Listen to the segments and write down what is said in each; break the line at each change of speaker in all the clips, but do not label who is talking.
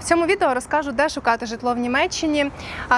В цьому відео розкажу, де шукати житло в Німеччині,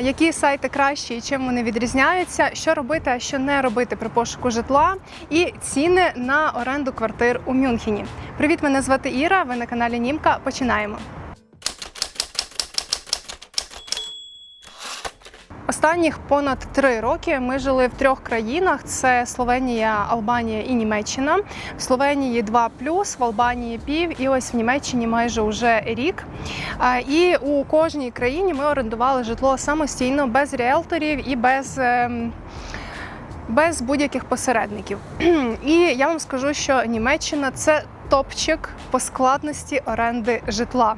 які сайти кращі і чим вони відрізняються, що робити, а що не робити при пошуку житла, і ціни на оренду квартир у Мюнхені. Привіт, мене звати Іра. Ви на каналі Німка. Починаємо. Останніх понад три роки ми жили в трьох країнах: це Словенія, Албанія і Німеччина. В Словенії 2 в Албанії пів, і ось в Німеччині майже уже рік. І у кожній країні ми орендували житло самостійно, без ріелторів і без. ем, Без будь-яких посередників. І я вам скажу, що Німеччина це топчик по складності оренди житла.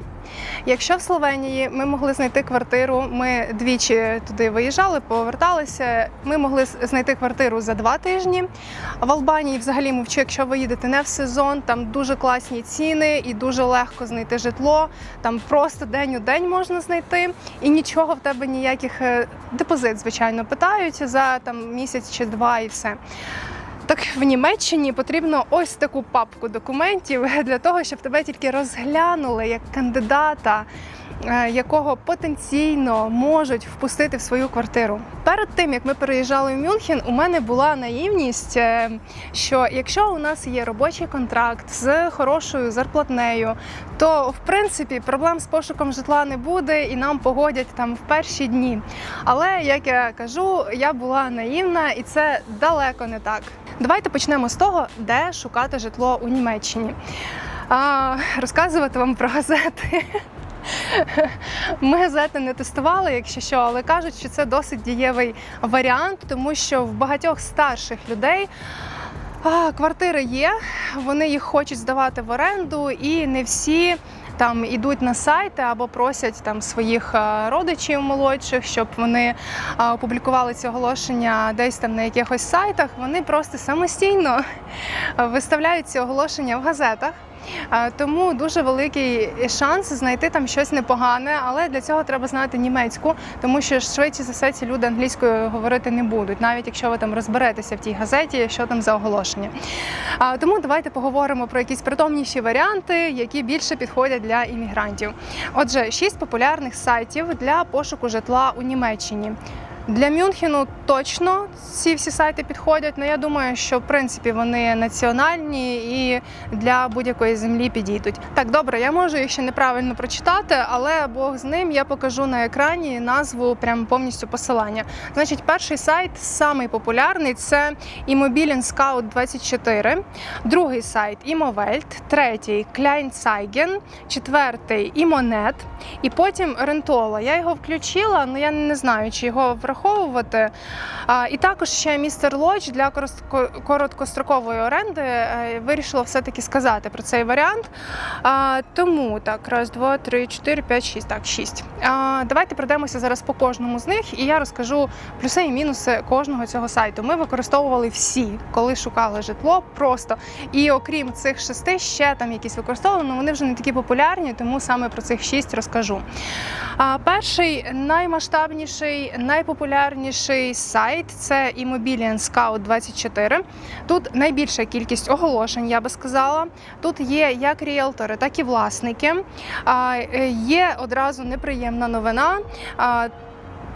Якщо в Словенії ми могли знайти квартиру, ми двічі туди виїжджали, поверталися. Ми могли знайти квартиру за два тижні. В Албанії взагалі мовчу, якщо ви їдете не в сезон, там дуже класні ціни і дуже легко знайти житло. Там просто день у день можна знайти, і нічого в тебе ніяких е, депозит, звичайно, питають за там місяць чи два, і все. Так в Німеччині потрібно ось таку папку документів для того, щоб тебе тільки розглянули як кандидата, якого потенційно можуть впустити в свою квартиру. Перед тим як ми переїжджали в Мюнхен, у мене була наївність, е, що якщо у нас є робочий контракт з хорошою зарплатнею, то в принципі проблем з пошуком житла не буде і нам погодять там в перші дні. Але як я кажу, я була наївна і це далеко не так. Давайте почнемо з того, де шукати житло у Німеччині. А, розказувати вам про газети. Ми газети не тестували, якщо що, але кажуть, що це досить дієвий варіант, тому що в багатьох старших людей. Квартири є, вони їх хочуть здавати в оренду, і не всі там ідуть на сайти або просять там своїх родичів молодших, щоб вони опублікували ці оголошення десь там на якихось сайтах. Вони просто самостійно виставляють ці оголошення в газетах. Е, Тому дуже великий шанс знайти там щось непогане, але для цього треба знати німецьку, тому що швидше за все ці люди англійською говорити не будуть, навіть якщо ви там розберетеся в тій газеті, що там за оголошення. Тому давайте поговоримо про якісь притомніші варіанти, які більше підходять для іммігрантів. Отже, шість популярних сайтів для пошуку житла у Німеччині. Для Мюнхену точно ці всі сайти підходять. але я думаю, що в принципі вони національні і для будь-якої землі підійдуть. Так, добре, я можу їх ще неправильно прочитати, але Бог з ним я покажу на екрані назву прям повністю посилання. Значить, перший сайт, самий популярний, це Immobilien Scout 24, другий сайт Імовельт, третій Kleinzeigen, четвертий Імонет, і потім Рентола. Я його включила, але я не знаю, чи його враховувати. І також ще містер Лодж для короткострокової оренди е, вирішила все-таки сказати про цей варіант. Тому так, раз, два, три, чотири, п'ять, шість. Так, шість. Давайте пройдемося зараз по кожному з них, і я розкажу плюси і мінуси кожного цього сайту. Ми використовували всі, коли шукали житло, просто. І окрім цих шести, ще там якісь використовували, але вони вже не такі популярні, тому саме про цих шість розкажу. Перший наймасштабніший, найпопулярніший сайт це Immobilien Scout 24. Тут найбільша кількість оголошень, я би сказала. Тут є як ріелтори, так і власники. Е, Є одразу неприємна новина.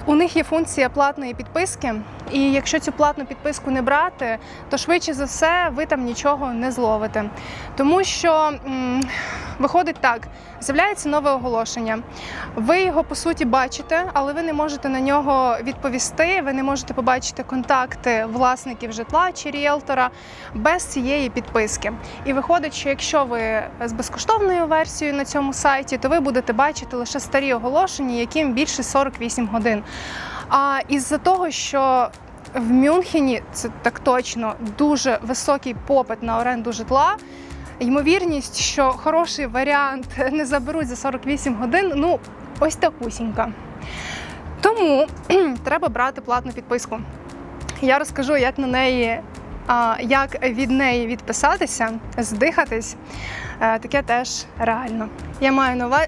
У них є функція платної підписки, і якщо цю платну підписку не брати, то швидше за все ви там нічого не зловите. Тому що виходить так: з'являється нове оголошення. Ви його по суті бачите, але ви не можете на нього відповісти. Ви не можете побачити контакти власників житла чи ріелтора без цієї підписки. І виходить, що якщо ви з безкоштовною версією на цьому сайті, то ви будете бачити лише старі оголошення, яким більше 48 годин. А із-за того, що в Мюнхені це так точно дуже високий попит на оренду житла. Ймовірність, що хороший варіант не заберуть за 48 годин, ну ось такусінька. Тому треба брати платну підписку. Я розкажу, як на неї, як від неї відписатися, здихатись. Е, Таке теж реально. Я маю увазі.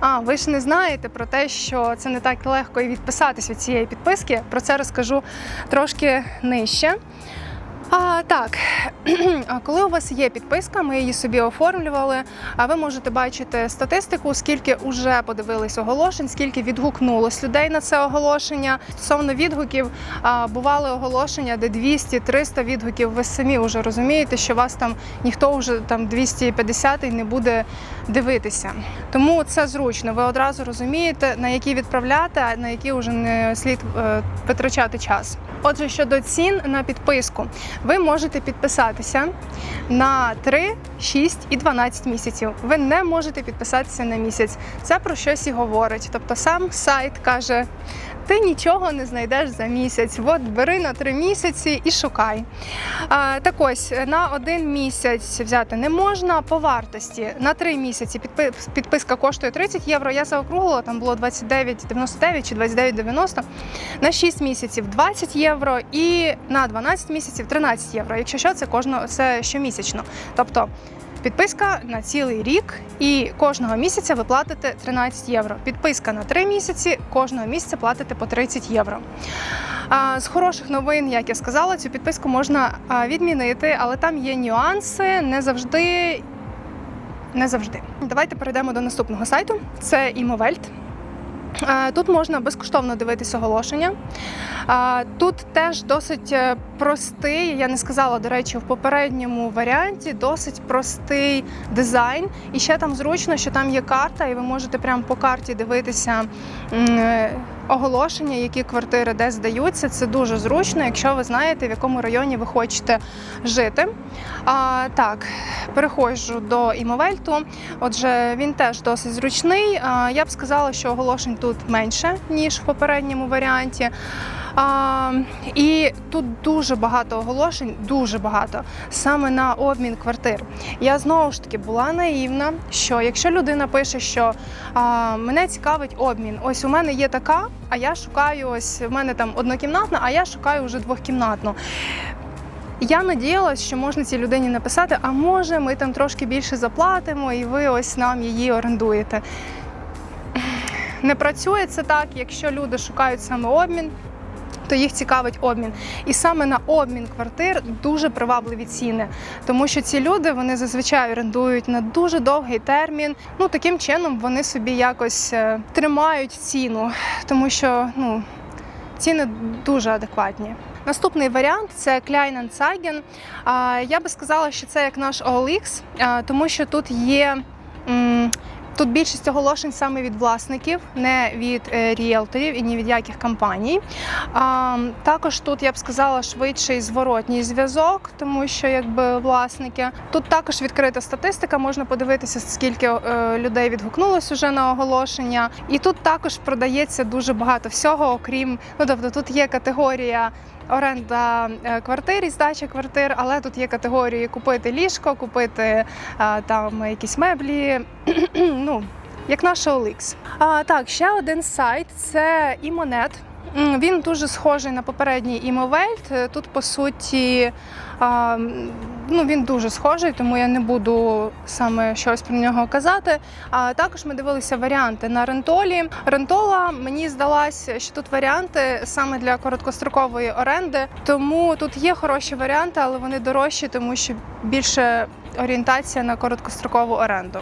А, ви ж не знаєте про те, що це не так легко і відписатись від цієї підписки. Про це розкажу трошки нижче. А, так, коли у вас є підписка, ми її собі оформлювали. А ви можете бачити статистику, скільки вже подивились оголошень, скільки відгукнулось людей на це оголошення. Стосовно відгуків, а, бували оголошення, де 200-300 відгуків. Ви самі вже розумієте, що вас там ніхто вже там 250 не буде дивитися. Тому це зручно. Ви одразу розумієте, на які відправляти, а на які вже не слід е, витрачати час. Отже, щодо цін на підписку, ви можете підписатися на 3, 6 і 12 місяців. Ви не можете підписатися на місяць. Це про щось і говорить. Тобто сам сайт каже. Ти нічого не знайдеш за місяць. От бери на три місяці і шукай. Так ось на один місяць взяти не можна по вартості. На три місяці підпи- підписка коштує 30 євро. Я заокруглила, там було 29,99 чи 29,90. На 6 місяців 20 євро і на 12 місяців 13 євро. Якщо що, це кожного це щомісячно. Тобто підписка на цілий рік і кожного місяця ви платите 13 євро. Підписка на 3 місяці, кожного місяця платите по 30 євро. З хороших новин, як я сказала, цю підписку можна відмінити, але там є нюанси, не завжди. Не завжди. Давайте перейдемо до наступного сайту. Це Імовельт. Тут можна безкоштовно дивитися оголошення. Тут теж досить е, простий, я не сказала, до речі, в попередньому варіанті досить простий дизайн. І ще там зручно, що там є карта, і ви можете прямо по карті дивитися е, оголошення, які квартири де здаються. Це дуже зручно, якщо ви знаєте, в якому районі ви хочете жити. А, так, переходжу до імовельту. Отже, він теж досить зручний. А, я б сказала, що оголошень тут менше, ніж в попередньому варіанті. А, і тут дуже багато оголошень, дуже багато саме на обмін квартир. Я знову ж таки була наївна, що якщо людина пише, що а, мене цікавить обмін, ось у мене є така, а я шукаю ось в мене там однокімнатна, а я шукаю вже двохкімнатну. Я надіялась, що можна цій людині написати, а може ми там трошки більше заплатимо, і ви ось нам її орендуєте. Не працює це так, якщо люди шукають саме обмін. То їх цікавить обмін, і саме на обмін квартир дуже привабливі ціни, тому що ці люди вони зазвичай орендують на дуже довгий термін. Ну таким чином вони собі якось е, тримають ціну, тому що ну ціни дуже адекватні. Наступний варіант це Kleinanzeigen. А, Я би сказала, що це як наш OLX, тому що тут є. Тут більшість оголошень саме від власників, не від е, ріелторів і ні від яких компаній. А, також тут я б сказала швидший зворотній зв'язок, тому що якби власники. Тут також відкрита статистика, можна подивитися, скільки е, людей відгукнулось уже на оголошення. І тут також продається дуже багато всього, окрім ну тобто тут є категорія. Оренда е, квартир і здача квартир, але тут є категорії купити ліжко, купити е, там якісь меблі. ну, як наша OLX. А, так, ще один сайт це Імонет. Він дуже схожий на попередній Імовельт. Тут, по суті, ну, він дуже схожий, тому я не буду саме щось про нього казати. А також ми дивилися варіанти на рентолі. Рентола мені здалась, що тут варіанти саме для короткострокової оренди. Тому тут є хороші варіанти, але вони дорожчі, тому що більше орієнтація на короткострокову оренду.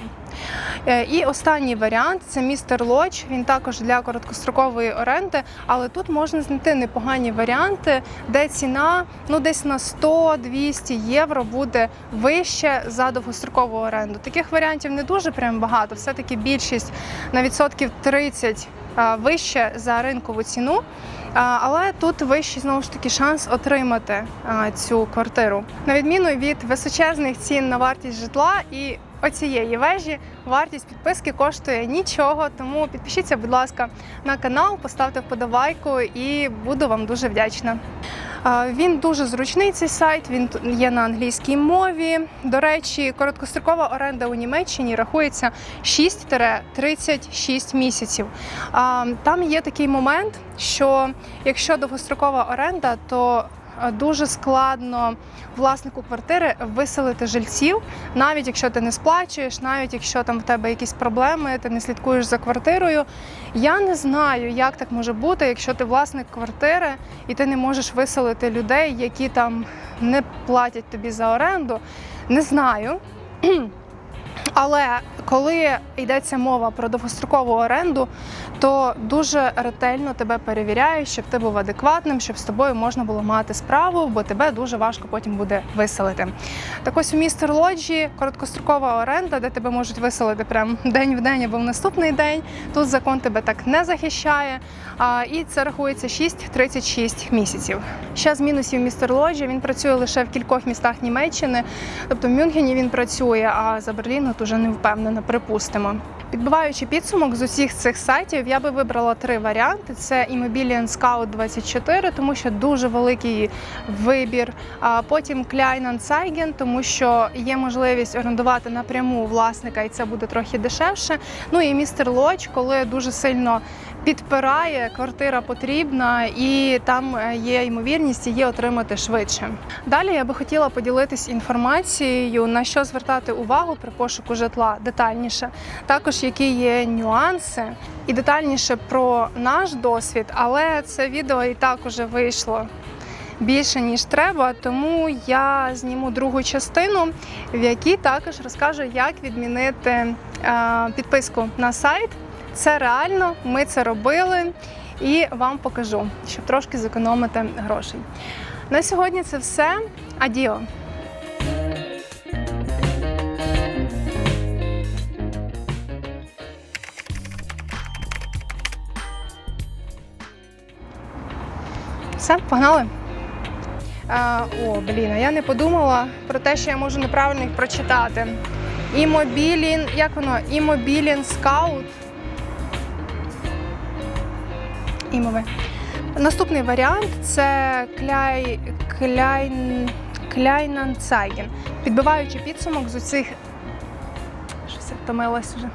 Е, І останній варіант це містер Лодж. Він також для короткострокової оренди, але тут можна знайти непогані варіанти, де ціна ну десь на 100-200 євро буде вище за довгострокову оренду. Таких варіантів не дуже прям багато. Все таки більшість на відсотків 30 а, вище за ринкову ціну. Але тут вищий знову ж таки шанс отримати цю квартиру. На відміну від височезних цін на вартість житла і оцієї вежі вартість підписки коштує нічого. Тому підпишіться, будь ласка, на канал, поставте вподобайку і буду вам дуже вдячна. Він дуже зручний цей сайт. Він є на англійській мові. До речі, короткострокова оренда у Німеччині рахується 6-36 місяців. Там є такий момент, що якщо довгострокова оренда, то дуже складно власнику квартири виселити жильців, навіть якщо ти не сплачуєш, навіть якщо там в тебе якісь проблеми, ти не слідкуєш за квартирою. Я не знаю, як так може бути, якщо ти власник квартири і ти не можеш виселити людей, які там не платять тобі за оренду. Не знаю. Але коли йдеться мова про довгострокову оренду, то дуже ретельно тебе перевіряють, щоб ти був адекватним, щоб з тобою можна було мати справу, бо тебе дуже важко потім буде виселити. Так ось у містер Лоджі короткострокова оренда, де тебе можуть виселити прям день в день або в наступний день. Тут закон тебе так не захищає. І це рахується 6-36 місяців. Ще з мінусів містер Лоджі він працює лише в кількох містах Німеччини. Тобто в Мюнхені він працює, а за Берлін от уже не впевнена, припустимо. Підбиваючи підсумок з усіх цих сайтів, я би вибрала три варіанти: це Immobilien Scout 24, тому що дуже великий вибір. А потім Kleinanzeigen, тому що є можливість орендувати напряму власника, і це буде трохи дешевше. Ну і містер Лодж, коли дуже сильно підпирає, квартира потрібна, і там е, є ймовірність її отримати швидше. Далі я би хотіла поділитись інформацією, на що звертати увагу при пошуку житла детальніше. Також які є нюанси, і детальніше про наш досвід, але це відео і так уже вийшло. Більше ніж треба, тому я зніму другу частину, в якій також розкажу, як відмінити е, підписку на сайт. Це реально, ми це робили і вам покажу, щоб трошки зекономити грошей. На сьогодні це все. Адіо! Все, погнали. А, о, блін, я не подумала про те, що я можу неправильно їх прочитати. Імобілін, як воно? Імобілін скаут. Імове. Наступний варіант це кляй, кляйн, кляйнанцайген. Підбиваючи підсумок з усіх. Щось я втомилась вже.